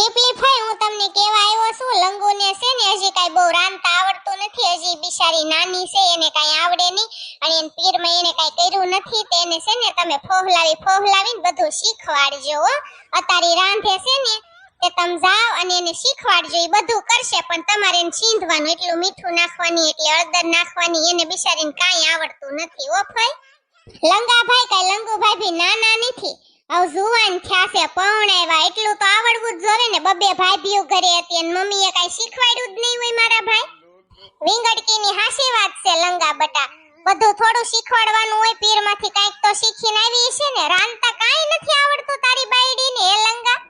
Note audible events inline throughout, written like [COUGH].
ટીપલી phi હું તમને કેવા આવ્યો છું, લંગુને છે ને હજી કાઈ બહુ રાંધતા આવડતું નથી, હજી બિચારી નાની છે, એને કાઈ આવડે નહીં, અને એને પીરમાં એને કાઈ કર્યું નથી તેને છે ને તમે ફોહલાવી, ફોહલાવીને બધું શીખવાડજો અતારી રાંધે છે ને, તે તમે જાઓ અને એને શીખવાડજો, એ બધું કરશે, પણ તમારે એને છીંધવાનું, એટલું મીઠું નાખવાની, એટલી હળદર નાખવાની, એને બિચારીને કાંઈ આવડતું નથી, હો ભાઈ. લંગાભાઈ, કાઈ લંગુભાઈ ભી નાના નથી હવે જુવાન થયા છે પરણાવ્યા એટલું તો આવડવું જ જોવે ને. બબે ભાભીઓ ઘરે હતી અને મમ્મીએ કાંઈ શીખવાડ્યું જ નહીં હોય મારા ભાઈ. વિંગડકીની હાસી વાત છે, લંગા બટા. બધું થોડું શીખવાડવાનું હોય, પીરમાંથી કાંઈક તો શીખીને આવી છે ને. રાંધતા કાંઈ નથી આવડતું તારી બાયડીને એ લંગા?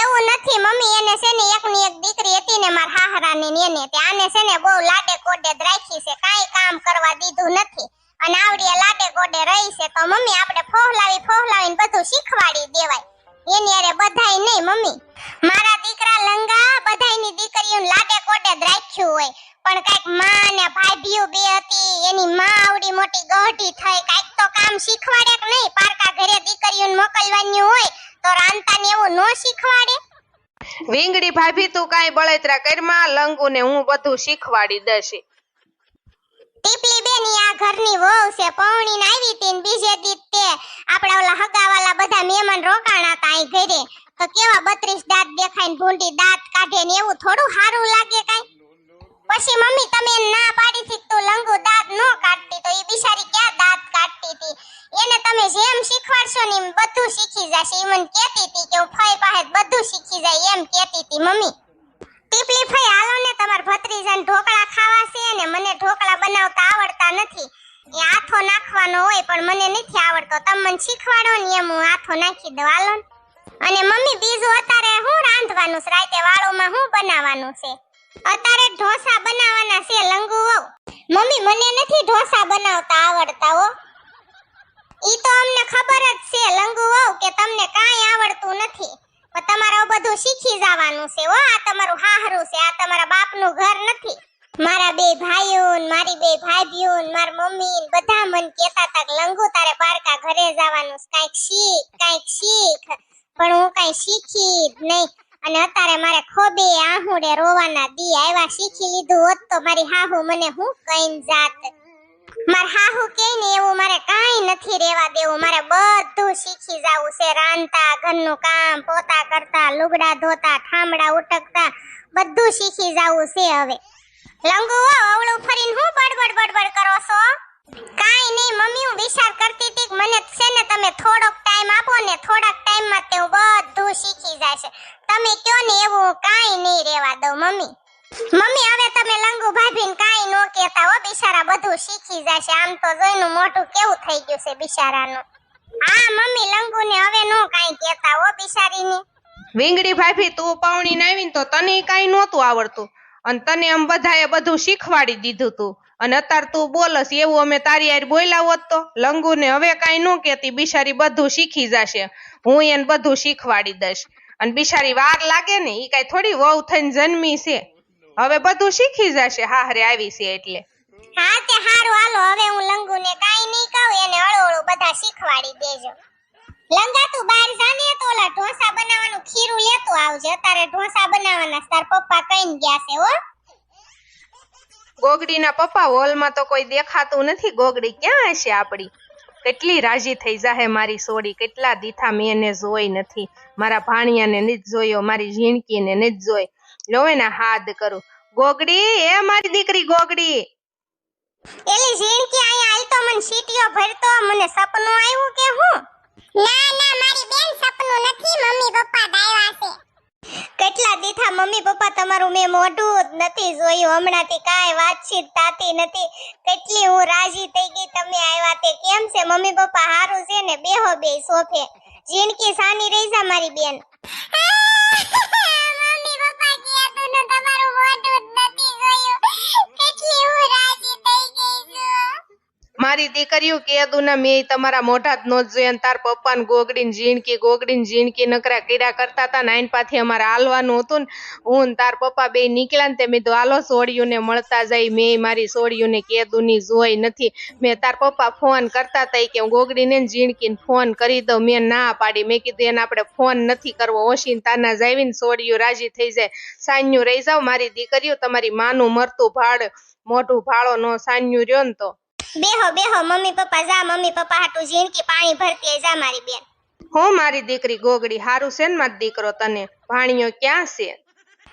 એવું નથી. મમ્મી એને છે ને એકની એક દીકરી હતી ને મારા હાહરાની ને એને તે. આને છે ને બહુ લાડે કોડે રાખી છે. કાંઈ કામ કરવા દીધું નથી. અને આવડીએ લાટે કોડે રહી છે તો મમ્મી આપણે ફોહલાવી ફોહલાવીને બધું શીખવાડી દેવાય. એની અરે બધાય નહીં મમ્મી. મારા દીકરા લંગા, બધાયની દીકરીઓને લાટે કોટે રાખ્યું હોય. પણ કાઈકમાં ને ભાભીઓ બે હતી, એની માં આવડી મોટી ગઢી થઈ. કાઈક તો કામ શીખવાડે કે નહીં? પારકા ઘરે દીકરીઓને મોકલવાની હોય તો રાંધતા ને એવું નો શીખવાડે. વિંગડી ભાભી, તું કાંઈ બળતરા કરમાં લંગુ ને હું બધું શીખવાડી દઈશ. ટીપલી બેન ઈ આ ઘરની વહુ છે પૌણીને આવી તીન બીજે દી તે આપણા ઓલા હગાવાલા બધા મહેમાન રોકાણા હતા અહીં ઘરે. તો કેવા બત્રીસ દાંત દેખાય ને ભૂંડી દાંત કાઢે ને એવું થોડું સારું લાગે કાઈ. પછી મમ્મી તમે ના પાડી હતી તું લંગુ દાંત નો કાઢતી તો ઈ બિચારી ક્યાં દાંત કાઢતી હતી? એને તમે જેમ શીખવાડશો ને એમ બધું શીખી જશે. એ મને કહેતી હતી કે હું ફઈ પાસે બધું શીખી જાય એમ કહેતી હતી મમ્મી. ટીપલી ફઈ, હાલો ને તમાર ભત્રીજાને ઢોકળા ખાવા છે ને મને ઢોકળા બનાવતા આવડતા નથી. એ હાથો નાખવાનો હોય પણ મને નથી આવડતો. તમે મને શીખવાડો ને એમ હું હાથો નાખી દઉં. અને મમ્મી બીજું અત્યારે હું રાંધવાનું છે? રાતે વાળોમાં હું બનાવવાનું છે? અત્યારે ઢોસા બનાવવાના છે લંગુ વહુ. મમ્મી, મને નથી ઢોસા બનાવતા આવડતા હો. ઈ તો અમને ખબર જ છે લંગુ વહુ કે તમને કાંઈ આવડતું નથી. પણ તમારે બધું શીખી જવાનું છે હો. આ તમારું હાહરું છે. આ તમારા બાપનું ઘર નથી. મારા બે ભાઈઓ મારી બે ભાભીઓ મારી મમ્મી બધા મન કહેતા હતા કે, લંગુ, તારે પારકા ઘરે જવાનું કાંઈક શીખ કાંઈક શીખ. પણ હું કાંઈ શીખી જ નહીં. અને અત્યારે મારે ખોબે આહુડે રોવાના દી આવ્યા, શીખી લીધું હોત તો મારી હાહુ મને હું કઈન જાત. માર હાહુ કે ને એવું મારે કાંઈ નથી રેવા દેવું. મારે બધું શીખી જાવું છે. રાંધતા, ઘરનું કામ, પોતા કરતા, લુગડા ધોતા, ઠામડા ઉટકતા, બધું શીખી જાવું છે હવે. લંગુ હો અવળું ફરીને હું બડબડ બડબડ કરો છો? કાંઈ નહીં, મમ્મી, હું વિચાર કરતી હતી મને છે ને તમે થોડોક ટાઈમ આપો ને થોડાક ટાઈમમાં તે બધું શીખી જશે. તમે કયો ને એવું હું કાંઈ નહીં રેવા દઉં, મમ્મી. મમ્મી, હવે તમે લંગુ ભાભીને કાંઈ નો કહેતા હો બિચારા બધું શીખી જશે. આમ તો જોઈનું મોટું કેવું થઈ ગયું છે બિચારાનું હા, મમ્મી, લંગુને હવે નો કાંઈ કહેતા હો બિચારીને વિંગડી ભાભી, તું પાવણીને આવીને તો તને કાઈ નહોતું આવડતું. અને તને આમ બધાએ બધું શીખવાડી દીધું તું. અને અત્યારે તું બોલસ, એવું અમે તારી આર બોલ્યા હોત તો લંગુને હવે કાંઈ ન કહેતી બિચારી બધું શીખી જશે. હું એને બધું શીખવાડી દઈશ. અને બિચારી વાર લાગે ને એ કાંઈ થોડી વહુ થઈને જન્મી છે. હવે બધું શીખી જશે, હાહરે આવી છે એટલે. હા તે હારું, હાલો, હવે હું લંગુને કાંઈ નહીં કહું એને હળુ હળુ બધા શીખવાડી દેજો લંગા તું બહાર જાને તો ઓલા ઢોસા બનાવવાનું ખીરું લેતો આવજે અત્યારે ઢોસા તાર પપ્પા કઈને ગયા છે હો? ગોગડીના પપ્પા હોલમાં તો કોઈ દેખાતું નથી. ગોગડી ક્યાં હશે આપડી? કેટલી રાજી થઈ જાહે મારી સોડી. કેટલા દીઠા મેં એને જોઈ નથી. મારા ભાણિયાને નથી જોયો મારી ઝીણકીને નથી જોઈ. લોવે ને હાથ કરું. ગોગડી એ મારી દીકરી ગોગડી. એલી ઝીણકી આયા આઈ તો મને સીટીઓ ભરતો મને સપનું આવ્યું કે હું? ના ના મારી બેન સપનું નથી મમ્મી પપ્પા દાયવા મમ્મી પપ્પા તમારું મેં મોઢું નથી જોયું. હમણાંથી કાંઈ વાતચીત થાતી નથી. કેટલી હું રાજી થઈ ગઈ તમે આવ્યા તે કેમ છે? મમ્મી પપ્પા સારું છે ને? બેહો બે સોફે. જિંદગી સાની રહી જા મારી બેન. [LAUGHS] મમ્મી પપ્પા મારી દીકરી દીકરીઓ કેદુના મેં તમારા મોઢા જ નો જોયા તાર પપ્પા ને ગોગડી ને ઝીણકી ગોગડી ને ઝીણકી નકરા કીડા કરતા હતા નાઈન પાથી અમારે હાલવાનું હતું ને હું તાર પપ્પા બે નીકળ્યા ને તે મેં તો હાલો સોળિયુંને મળતા જાય, મેં મારી સોળિયુંને ને કીધું જોઈ નથી. મેં તાર પપ્પા ફોન કરતા હતા કે, હું ગોગડી ને ઝીણકી ફોન કરી દઉં, મેં ના પાડી. મેં કીધું, એને આપણે ફોન નથી કરવો, ઓશીન તાના જાવીને સોડિયું રાજી થઈ જાય. સાંજનું રહી જાવ, મારી દીકરીઓ તમારી માનું મરતું ભાડ, મોઢું ભાળો નો સાન્યું રહ્યો ને તો. બેહો બેહો મમ્મી પપ્પા જા મમ્મી પપ્પા હાટુ ઝીણકી પાણી ભરતી જા મારી બેન. હો મારી દીકરી ગોગડી હારું છે ને મારો દીકરો તને? ભાણિયો ક્યાં છે?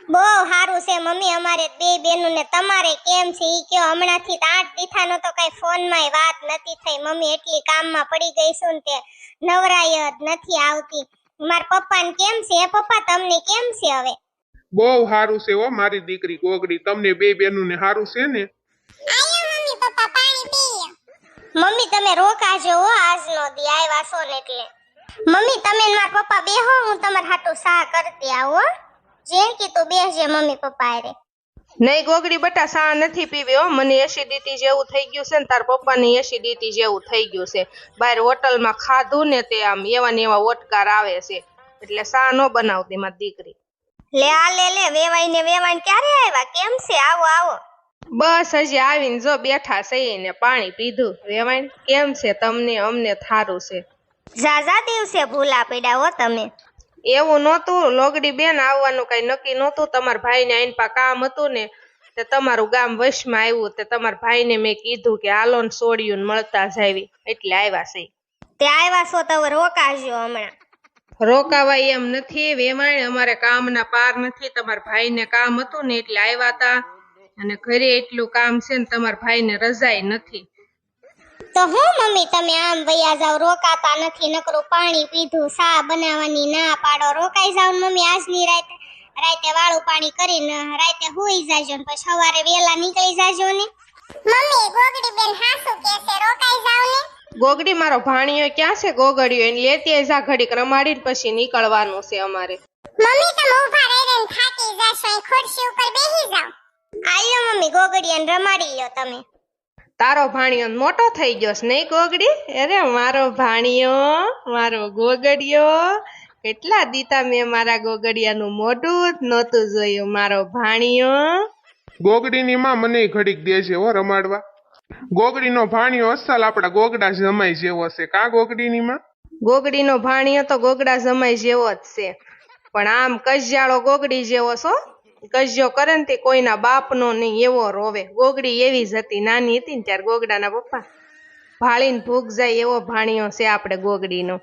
બહુ સારું છે મમ્મી અમારે બે બેનું ને તમારે કેમ છે? ઈ કયો હમણાંથી આઠ દીથાનો તો કઈ ફોનમાં વાત નથી થઈ. મમ્મી એટલી કામમાં પડી ગઈ છું ને તે નવરાય જ નથી આવતી. માર પપ્પાને કેમ છે? પપ્પા તમને કેમ છે હવે? બહુ સારું છે હો મારી દીકરી ગોગડી. તમને બે બેનું ને સારું છે ને? મમ્મી પપ્પા પાણી પીએ મમ્મી તમે રોકાજો હો આજનો દી આવ્યા છો ને એટલે. મમ્મી તમે ને મારા પપ્પા બેહો હું તમાર હાટુ સા કરતી આવો જે કે તું બેસજે મમ્મી પપ્પા હારે. નહીં ગોગડી બટા સા નથી પીવી હો. મને એસિડિટી જેવું થઈ ગયું છે ને તાર પપ્પાની એસિડિટી જેવું થઈ ગયું છે. બહાર હોટલમાં ખાધું ને તે આમ એવા ને એવા ઓટકાર આવે છે. એટલે સા ન બનાવતી મારી દીકરી. લે આ લે લે વેવાઈ ને વેવાઈ ક્યારે આવ્યા? કેમ છે? આવો આવો. બસ હજી આવીને જો બેઠા છે ને પાણી પીધું. રેવાણ કેમ છે તમને? અમને થારું છે. ઝાઝા દિવસે ભૂલા પડ્યા હો તમે. એવું નહોતું. લોગડી બેન આવવાનું કઈ નક્કી નહોતું. તમારા ભાઈને આઈન પા કામ હતું ને તે તમારું ગામ વશમાં આવ્યું. તે તમારા ભાઈને મેં કીધું કે હાલો ને સોડિયું ને મળતા જાવી. એટલે આવ્યા છે. તે આવ્યા છો તો રોકાજો હમણાં. રોકાવાય એમ નથી. વેવાણ અમારે કામના પાર નથી. તમારા ભાઈને કામ હતું ને એટલે આવ્યા તા. અને ઘરે એટલું કામ છે ને તમારા ભાઈને રજાઈ નથી. તો હું મમ્મી તમે આમ વયા જાવ રોકાતા નથી નકરું પાણી પીધું સા બનાવવાની ના પાડો રોકાઈ જાવ ને મમ્મી આજની રાતે રાતે વાળું પાણી કરીને રાતે હોઈ જાજો ને પછી સવારે વેલા નીકળી જાજો ને. મમ્મી ગોગડી બેન હાસુ કે છે રોકાઈ જાવ ને? ગોગડી મારો ભાણિયો ક્યાં છે ગોગડીયો એને લેતી જા ઘડીક રમાડીને પછી નીકળવાનું છે અમારે. મમ્મી તમે ઊભા રહીને થાકી જાશો ખુરશી ઉપર બેસી જાવ આલ્યો મમ્મી ગોગડીયાને રમાડી લ્યો તમે. તારો ભાણિયો મોટો થઈ ગયો છે નહીં ગોગડી? અરે મારો ભાણિયો મારો ગોગડિયો. કેટલા દીતા મેં મારા ગોગડિયાનું મોઢું નહોતું જોયું મારો ભાણિયો. ગોગડીની માં મને ઘડીક દેજે હો રમાડવા. ગોગડીનો ભાણિયો અસલ આપડા ગોગડા જમાઈ જેવો છે. કા ગોગડીની માં? ગોગડીનો ભાણિયો તો ગોગડા જમાઈ જેવો જ છે. પણ આમ કજિયાળો ગોગડી જેવો છો? કજિયો કરે ને તે કોઈના બાપનો નહીં એવો રોવે. ગોગડી એવી જ હતી નાની હતી ને ત્યારે ગોગડાના પપ્પા ભાળીને ભૂખ જાય એવો ભાણિયો છે આપણે ગોગડીનો.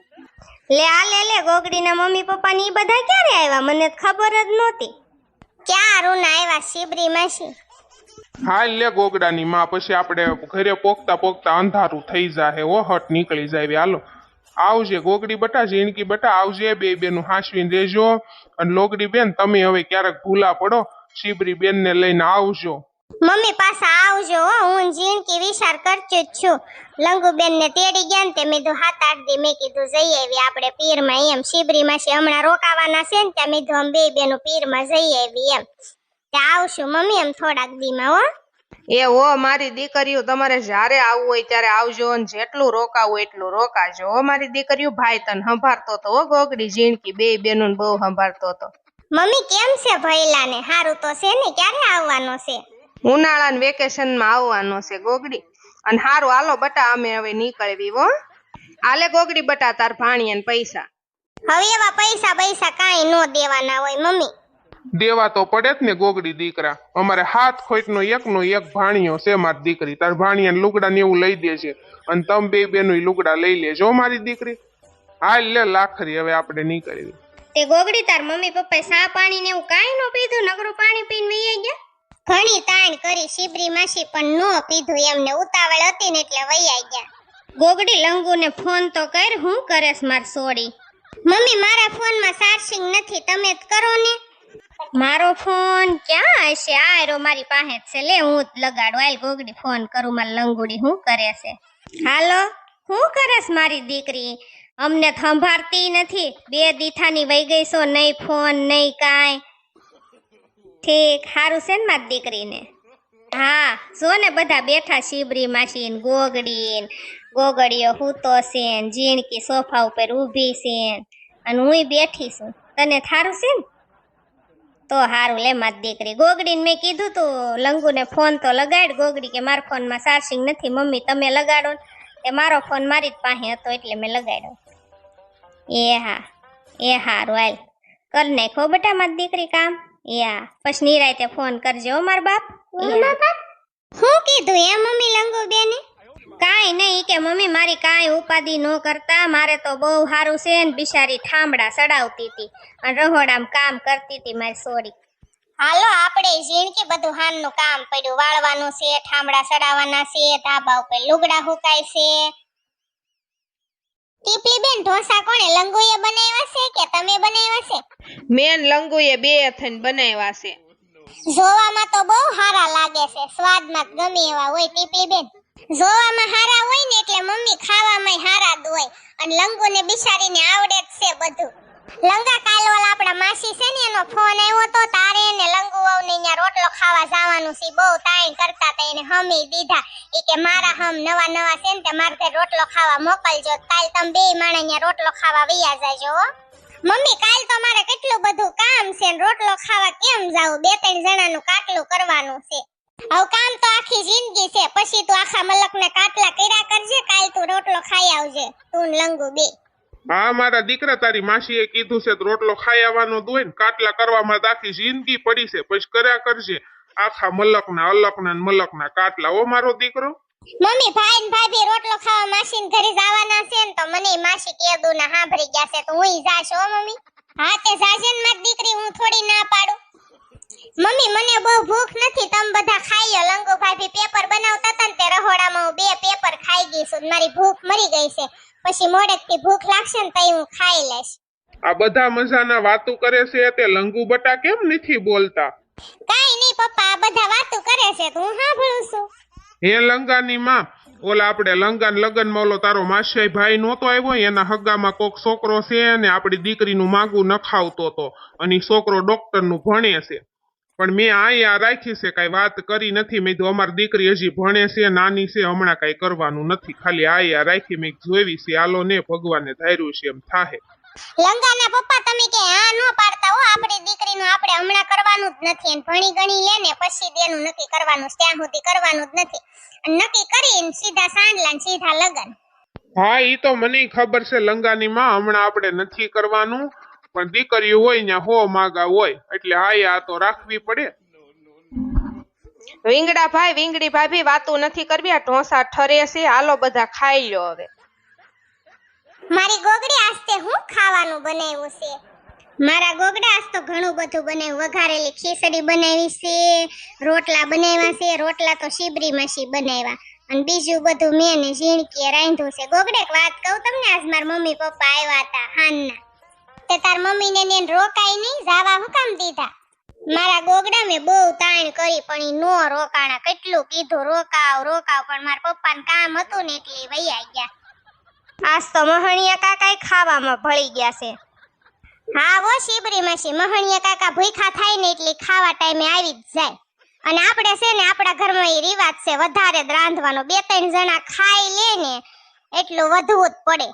લે આ લે લે ગોગડીના મમ્મી પપ્પા ની બધા ક્યારે આવ્યા મને ખબર જ નહોતી. ક્યાં રૂના આવ્યા શિબરી માસી? હાલ લે ગોગડાની માં પછી આપણે ઘરે પોકતા પોકતા અંધારું થઈ જાહે હો હટ નીકળી જાય હાલો. આવજે ગોગડી બટા, ઝીણકી બટા, આવજે બે બેનું હાંસવીને રહેજો અને લોગડી બેન, તમે હવે ક્યારેક ભૂલા પડો, શિબરી બેન ને લઈને આવજો. મમ્મી પાછા આવજો હો, હું જીણકી વિચાર કરતી જ છું. લંગુબેન ને તેડી ગયા ને તે મેં હાથ આઠ દી. મેં કીધું, જઈ આવી, આપણે પીરમાં એમ શિબરી છે, હમણાં રોકાવાના છે ને, ત્યાં મેં કીધું બે બેનું પીરમાં જઈ આવી એમ. ત્યાં આવશું મમ્મી એમ થોડાક દીમાં હો. એ હો મારી દીકરીઓ તમારે જ્યારે આવવું હોય ત્યારે આવજો અને જેટલું રોકાવું એટલું રોકાજો. હો મારી દીકરીઓ ભાઈ તને સંભાળતો તો હો ગોગડી જીણકી બે બેનું બહુ સંભાળતો હતો મમ્મી કેમ છે ભૈલાને? હારું તો છે ને ક્યારે આવવાનો છે? ઉનાળાના વેકેશનમાં આવવાનો છે ગોગડી. અને હારું હાલો બટા અમે હવે નીકળવી હો. આલે ગોગડી બટા તાર ભાણિયાને પૈસા. હવે એવા પૈસા પૈસા કાંઈ નો દેવાના હોય મમ્મી. દેવા તો પડે જ ને ગોગડી દીકરા. અમારે હાથ ખોટનો એકનો એક ભાણિયો છે મારી દીકરી. તાર ભાણિયાને લુગડા ને એવું લઈ દે છે. અને તમે બે બેનું લુગડા લઈ લેજો મારી દીકરી. હાલ લે લાખરી હવે આપણે નીકળવી તે ગોગડી તાર મમ્મી પપ્પા સા પાણી ને એવું કાંઈ નો પીધું? નકરું પાણી પીને વહી ગયા? ઘણી તાણ કરી શિબરી માસી પણ નો પીધું. એમને ઉતાવળ હતી ને એટલે વૈયા ગયા. ગોગડી લંગુ ને ફોન તો કર હું કરેશ માર સોડી. મમ્મી મારા ફોનમાં ચાર્જિંગ નથી. તમે જ કરો ને. મારો ફોન ક્યાં હશે? આ એરો મારી પાસે જ છે. લે, હું જ લગાડું. આલ ગોગડી ફોન કરું. માર લંગુડી હું કરે છે? હાલો હું કરેસ મારી દીકરી? અમને સંભાળતી નથી. બે દીઠાની વહી ગઈ છો. નહીં ફોન, નહીં કાંઈ. ઠીક સારું છે ને મારી દીકરીને? હા, જો ને બધા બેઠા શિબરી માસી ને ગોગડી ને. ગોગડીઓ હૂતો છે ને, ઝીણકી સોફા ઉપર ઊભી છે અને હુંય બેઠી છું. તને થારું છે ને? તો હારું લે મારી દીકરી. ગોગડીને મેં કીધું તું લંગુને ફોન તો લગાડ. ગોગડી કે મારા ફોનમાં ચાર્જિંગ નથી. મમ્મી તમે લગાડો એ મારો ફોન મારી જ પાસે હતો એટલે મેં લગાડ્યો. એ હા એ હારું હાલ. કર નાખો બેટા મારી દીકરી કામ. એ હા. પછી નિરાયતે ફોન કરજો હો મારા બાપ. શું કીધું એ મમ્મી લંગુ બેને કાંઈ નહીં કે મમ્મી મારી કાંઈ ઉપાધિ ન કરતા મારે તો બહુ સારું છે ને બિચારી ઠામડા સડાવતી હતી અને રહોડામાં કામ કરતી હતી મારી સોરી. હાલો આપણે ઝીણકી બધું હાનનું કામ પડ્યું. વાળવાનું છે ઠામડા સડાવવાના છે ધાબા ઉપર લુગડા હુકાય છે. ટીપલી બેન ઢોસા કોણે? લંગુએ બનાવ્યા છે કે તમે બનાવ્યા છે? મેન લંગુએ બે થઈને બનાવ્યા છે. જોવામાં તો બહુ સારા લાગે છે. સ્વાદમાં ગમે એવા હોય ટીપલી બેન જોવામાં હારા હોય ને એટલે મમ્મી ખાવામાં જ હોય. અને લંગુને બિચારીને આવડે જ છે બધું. લંગા કાલ આપણા માસી છે ને, એનો ફોન આવ્યો તો તારે ને લંગુ વહુને અહીંયા રોટલો ખાવા જવાનું છે. બહુ તાણ કરતા હતા, એને હમી દીધા. એ કે મારા હમ નવા નવા છે ને, તે મારે ઘરે રોટલો ખાવા મોકલજો. કાલ તમે બે માણસ અહીંયા રોટલો ખાવા વૈયા જાજો મમ્મી, કાલ તો મારે કેટલું બધું કામ છે રોટલો ખાવા કેમ જાવું બે ત્રણ જણાનું કાટલું કરવાનું છે. હવે કામ તો આખી જિંદગી છે. પછી તું આખા મલકને કાટલા કર્યા કરજે કાલ તું રોટલો ખાઈ આવજે. તું ને લંગુ બે. હા મારા દીકરા તારી માસીએ કીધું છે રોટલો ખાઈ આવવાનો દોય ને કાટલા કરવામાં આખી જિંદગી પડી છે. પછી કર્યા કરજે. આખા મલકના અલકના ને મલકના કાટલા. ઓ મારો દીકરો. મમ્મી ભાઈ ને ભાભી રોટલો ખાવા માસીને ઘરે જવાના છે ને તો મને માસી કેદું ના સાંભળી ગયા છે તો હું જાશ હો મમ્મી. હા તે જાજે ને મારી દીકરી હું થોડી ના પાડું મમ્મી મને બહુ ભૂખ નથી. તમે બધા ખાઈ લો. લંગુ ભાભી પેપર બનાવતા હતા ને તે રહોડામાં હું બે પેપર ખાઈ ગઈ છું. મારી ભૂખ મરી ગઈ છે. પછી મોડેકથી ભૂખ લાગશે ને તઈ હું ખાઈ લઈશ. આ બધા મજાના વાતો કરે છે તે લંગુ બટા કેમ નથી બોલતા? કાઈ નહીં પપ્પા આ બધા વાતો કરે છે તો હું સાંભળું છું. હે લંગાની માં ઓલા આપણે લંગાન લગનમાં ઓલો તારો માસાઈ ભાઈ નહોતો આવ્યો એના હગામાં કોક છોકરો છે ને આપણી દીકરીનું માગું નખાવતો તો અને છોકરો ડોક્ટરનું ભણે છે. પણ મેં અહીંયા રાખી છે કઈ વાત કરી નથી. મેં તો અમારી દીકરી હજી ભણે છે નાની છે હમણાં કઈ કરવાનું નથી. ખાલી આ રાખી મેં જોઈવી છે આલો ને ભગવાને ધાર્યું છે એમ થાહે. લંગાના પપ્પા તમે કે હા ન પાડતા હો આપણી દીકરીનું આપણે હમણાં કરવાનું જ નથી. અને ભણી ગણી લે ને પછી દેનું નક્કી કરવાનું. ત્યાં સુધી કરવાનું જ નથી. અને નક્કી કરીને સીધા સાંડલા ને સીધા લગન. હા ઈ તો મને ખબર છે લંગાની માં હમણાં આપણે નથી કરવાનું. પણ દીકરીઓ હોય ને હો માગા હોય એટલે આયા તો રાખવી પડે. વિંગડા ભાઈ વિંગડી ભાભી વાતો નથી કરવી આ ઢોસા ઠરે છે હાલો બધા ખાઈ લો હવે. મારી ગોગડી આસ્તે હું ખાવાનું બનાવ્યું છે? મારા ગોગડા આજ તો ઘણું બધું બનાવ્યું. વઘારેલી ખીચડી બનાવી છે રોટલા બનાવ્યા છે રોટલા તો શીબરી માસી બનાવ્યા. અને બીજું બધું મેં ને ઝીણકીએ રાંધ્યું છે. ગોગડે એક વાત કહું તમને આજ મારા મમ્મી પપ્પા આવ્યા હતા હાનના. તે તાર મમ્મીને ને રોકાઈ નહીં, જાવા હું દીધા? મારા ગોગડા મેં બહુ તાણ કરી, પણ ઈ નો રોકાણા. કેટલું કીધું, રોકાવ રોકાવ, પણ મારા પપ્પાને કામ હતું ને એટલે વૈયા ગયા. આજ તો મહણિયા કાકા ખાવામાં ભળી ગયા છે. હા વો શિબરી માસી, મહણિયા કાકા ભૂખા થાય ને એટલે ખાવા ટાઈમે આવી જ જાય. અને આપણે છે ને, આપણા ઘરમાં એ રિવાજ છે, વધારે રાંધવાનો. બે ત્રણ જણા ખાઈ લે ને, એટલું વધવું જ પડે.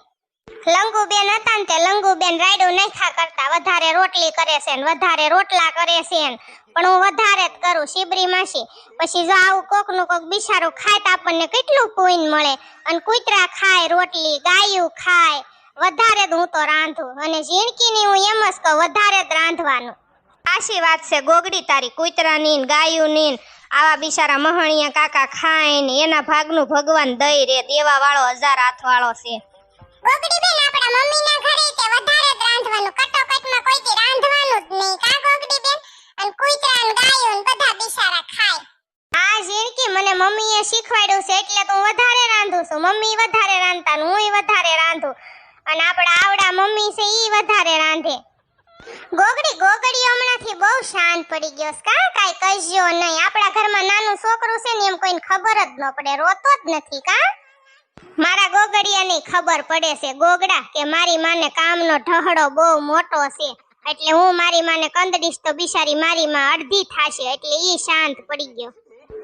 લંગુબેન હતા ને તે લંગુબેન રાયડું નખા કરતા વધારે રોટલી કરે છે ને વધારે રોટલા કરે છે ને. પણ હું વધારે જ કરું શિબરી માસી. પછી જો આવું કોકનું કોક બિચારું ખાય તો આપણને કેટલું પોઈન મળે? અને કૂતરા ખાય, રોટલી, ગાયું ખાય. વધારે જ હું તો રાંધું. અને ઝીણકીની હું એમ જ કહું, વધારે જ રાંધવાનું. આશી વાત છે ગોગડી તારી કૂતરાની ને ગાયુંની આવા બિચારા મહણિયા કાકા ખાય ને એના ભાગનું ભગવાન દઈ રે. દેવા વાળો હજાર હાથ વાળો છે. શીખવાડ્યું છે, એટલે તો વધારે રાંધું છું. મમ્મી વધારે રાંધતા હું વધારે રાંધું. અને આપણા આવડા મમ્મી છે એ વધારે રાંધે. ગોગડી ગોગડી હમણાંથી બહુ શાંત પડી ગયો કા કાઈ કહેજો નહીં. આપણા ઘરમાં નાનું છોકરું છે ને, એમ કોઈને ખબર જ ન પડે, રોતો જ નથી, કા? મારા ગોગડિયાની ખબર પડે છે, ગોગડા, કે મારી માને કામનો ઢહડો બહુ મોટો છે. એટલે હું મારી માને કંદડીશ તો બિચારી મારી માં અડધી થાશે, એટલે ઈ શાંત પડી ગયો.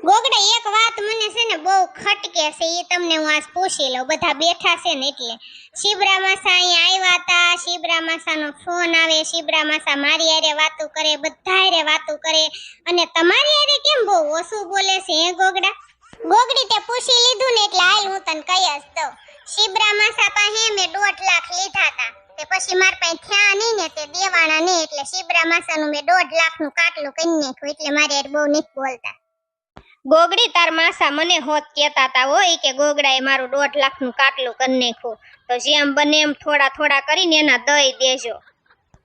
ગોગડા, એક વાત મને છે ને બહુ ખટકે છે એ તમને હું આજ પૂછી લઉં. બધા બેઠા છે ને એટલે. શિબરા માસા અહીંયા આવ્યા હતા, શિબરા માસાનો ફોન આવે, શિબરા માસા મારી હારે વાતું કરે બધા હારે વાતું કરે. અને તમારી હારે કેમ બહુ ઓછું બોલે છે, હે ગોગડા? ગોગડી તે પૂછી લીધું ને એટલે હાલ હું તને કહી જ દઉં શિબરા માસા પાસે મેં દોઢ લાખ લીધા હતા. તે પછી માર પાસે થયા નહીં ને તે દેવાના નહીં એટલે શિબરા માસાનું મેં દોઢ લાખનું કાટલું કરી નાખ્યું એટલે મારે બહુ નથી બોલતા. ગોગડી તાર માસા મને હોત કહેતા તા હોય કે ગોગડાએ મારું દોઢ લાખનું કાટલું કરી નાખ્યું. તો જેમ બને એમ થોડા થોડા કરીને એના દઈ દેજો.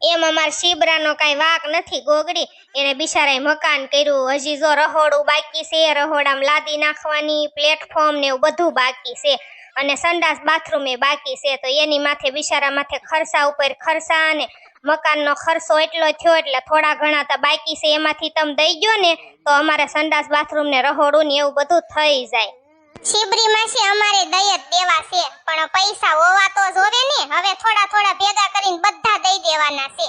એમ અમાર શીબરાનો કાંઈ વાક નથી ગોગડી. એને બિચારાએ મકાન કર્યું. હજી જો રહોડું બાકી છે, રહોડામાં લાદી નાખવાની પ્લેટફોર્મ ને એવું બધું બાકી છે અને સંડાસ બાથરૂમ એ બાકી છે. તો એની માથે બિચારા માથે ખર્ચા ઉપર ખર્ચા અને મકાનનો ખર્ચો એટલો થયો એટલે થોડા ઘણા તો બાકી છે. એમાંથી તમે દઈ ગયો ને તો અમારે સંડાસ બાથરૂમ ને રહોડું ને એવું બધું થઈ જાય. શિબરી માસી અમારે દય જ દેવા છે. પણ પૈસા હોવા તો જોવે ને. હવે થોડા થોડા ભેગા કરીને બધા દઈ દેવાના છે.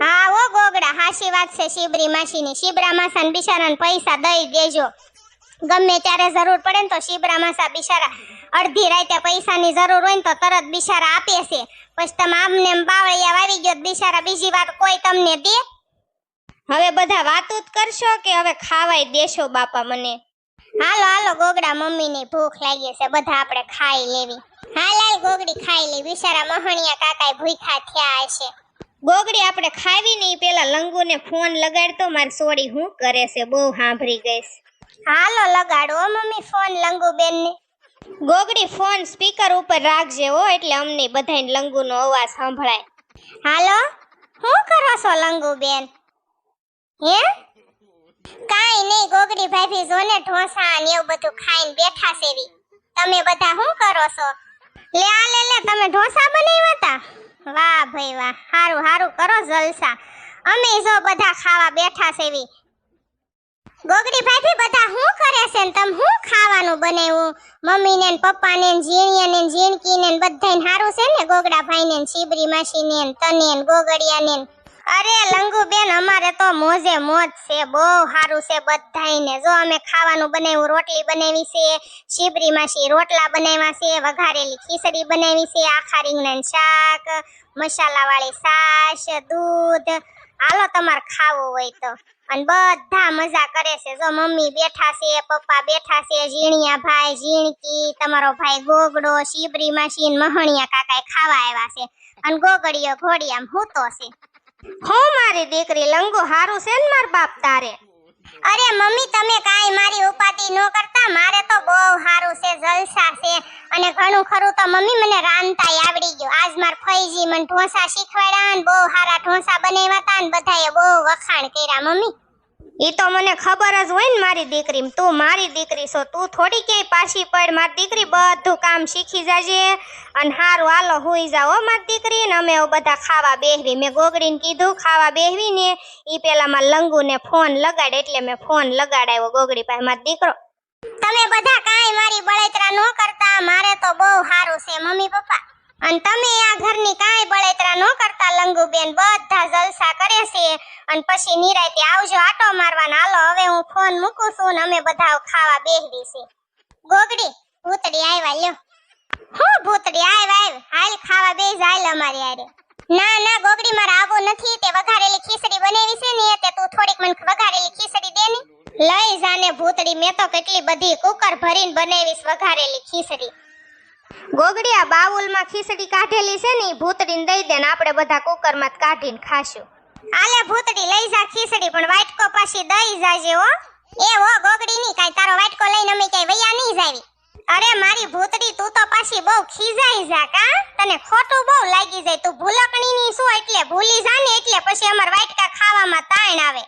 હા ઓ ગોગડા હાશી વાત છે શિબરી માસીની. શિબરા માસાને બિચારાને પૈસા દઈ દેજો. ગમે ત્યારે જરૂર પડે ને તો શિબરા માસા બિચારા અડધી રાતે પૈસાની જરૂર હોય ને તો તરત બિચારા આપે છે. પછી તમે આમને એમ બાવળિયા વાવી ગયો બિચારા બીજી વાર કોઈ તમને દે? હવે બધા વાતું જ કરશો કે હવે ખાવાય દેશો બાપા મને? હાલો હાલો ગોગડા મમ્મીને ભૂખ લાગી છે બધા આપણે ખાઈ લેવી. હાલ હાલ ગોગડી ખાઈ લે બિચારા મહણિયા કાકાએ ભૂખા થયા હશે. ગોગડી આપણે ખાવી નહીં પેલા લંગુને ફોન લગાડતો મારી સોડી હું કરે છે બહુ સાંભળી ગઈશ હાલો લગાડો મમ્મી ફોન લંગુ બેન ને ગોગડી ફોન સ્પીકર ઉપર રાખજે હો એટલે અમને બધાને લંગુનો અવાજ સંભળાય. હાલો શું કરો છો લંગુ બેન હે? કાઈ નહીં, ગોગડી ભાભી જો ઢોસા ને એવું બધું ખાઈને બેઠા સેવી તમે બધા શું કરો છો? લે, આ લે લે, તમે ઢોસા બનાવ્યા હતા વાહ ભાઈ વાહ, હારું હારું, કરો જલસા. અમે જો બધા ખાવા બેઠા સેવી ગોગડી ભાભી બધા શું કરે છે ને તમે શું ખાવાનું બનાવ્યું? મમ્મી ને પપ્પા ને જીણીએ ને જીણકી ને બધાને હારું છે ને ગોગડા ભાઈ ને શીબરી માસી ને તને ગોગડિયા ને અરે લંગુ બેન અમારે તો મોજે મોજ છે, બહુ સારું છે બધાયને. જો અમે ખાવાનું બનાવ્યું, રોટલી બનાવી છે શીબરી માસી રોટલા બનાવ્યા છે, વઘારેલી ખીચડી બનાવી છે, આખા રીંગણાનું શાક, મસાલાવાળી છાશ, દૂધ. હાલો તમારે ખાવું હોય તો. અને બધા મજા કરે છે. જો મમ્મી બેઠા છે, પપ્પા બેઠા છે, ઝીણિયા ભાઈ, ઝીણકી, તમારો ભાઈ ગોગડો શીબરી માસી મહણિયા કાકાએ ખાવા આવ્યા છે. અને ગોગડીયો ઘોડિયામ હૂતો છે. હો મારી દીકરી, લંગો હારું છે ને માર બાપ તારે? અરે મમ્મી, તમે કાઈ મારી ઉપાધી ન કરતા? મારે તો બહુ સારું છે, જલસા છે. અને ઘણું ખરું તો મમ્મી, મને રાંધતા આવડી ગયું. આજ માર ફઈજી મને ઢોસા શીખવાડ્યા ને બહુ સારા ઢોસા બનાવ્યા હતા ને બધાએ બહુ વખાણ કર્યા, મમ્મી. ઈ તો મને ખબર જ હોય ને મારી દીકરી તું મારી દીકરી છો, તું થોડી ક્યાંય પાછી પડ. મારી દીકરી બધું કામ શીખી જાજે અને હારું હાલો હુઈ જાઓ મારી દીકરી ને. અમે બધા ખાવા બેહવી. મેં ગોગડીને કીધું ખાવા બેહવી ને એ પેલા માર લંગુને ફોન લગાડ એટલે મેં ફોન લગાડાયો ગોગડી પાસે. મારો દીકરો તમે બધા કાંઈ મારી બળતરા ન કરતા. મારે તો બહુ સારું છે, મમ્મી પપ્પા. અને તમે આ ઘરની કાંઈ બળેતરા ન કરતા લંગુબેન બધા જલસા કરે છે અને પછી નિરાયતે આવજો આટો મારવાના. હાલો, હવે હું ફોન મૂકું છું અમે બધા ખાવા બેહવી છે. ગોગડી, ભૂતડી આવ્યા લ્યો. હું ભૂતડી આવ આવ હાલ ખાવા બેસ હાલ અમારી આરે ના ના, ગોગડી, મારે આવો નથી. તે વઘારેલી ખીચડી બનાવી છે ને તે તું થોડીક મને વઘારેલી ખીચડી દે ને. લઈ જાને ભૂતડી, મેં તો કેટલી બધી કુકર ભરીને બનાવીશ વઘારેલી ખીચડી. ગોગડી, આ બાઉલમાં ખીચડી કાઢેલી છે ને ભૂતડીને દઈ દે ને, આપણે બધા કુકરમાં કાઢીને ખાશું. આલે ભૂતડી લઈ જા ખીચડી પણ વાટકો પાછી દઈ જાજે હો. એ હો ગોગડી ની કાઈ, તારો વાટકો લઈને અમે ક્યાંય વૈયા નહીં જાવી. અરે મારી ભૂતડી, તું તો પાછી બહુ ખીજાઈ જા કા તને ખોટું બહુ લાગી જાય. તું ભૂલકણી ની શું એટલે ભૂલી જા ને, એટલે પછી અમાર વાટકા ખાવામાં તાણ આવે.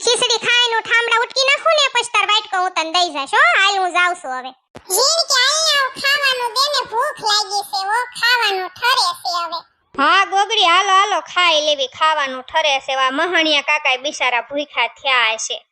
ખીચડી ખાઈને ઠામડા ઉટકી નાખું ને, પછી તાર વાટકો હું તને દઈ જાશ હો? હાલ હું જાઉં છું હવે. જીણ કે આયા ખાવાનું દે ને ભૂખ લાગી છે ઓ ખાવાનું ઠરે છે હવે. હા, ગોગડી, હાલો હાલો, ખાઈ લેવી, ખાવાનું ઠરે છે. વા મહણિયા કાકાએ બિચારા ભૂખ્યા થયા હશે.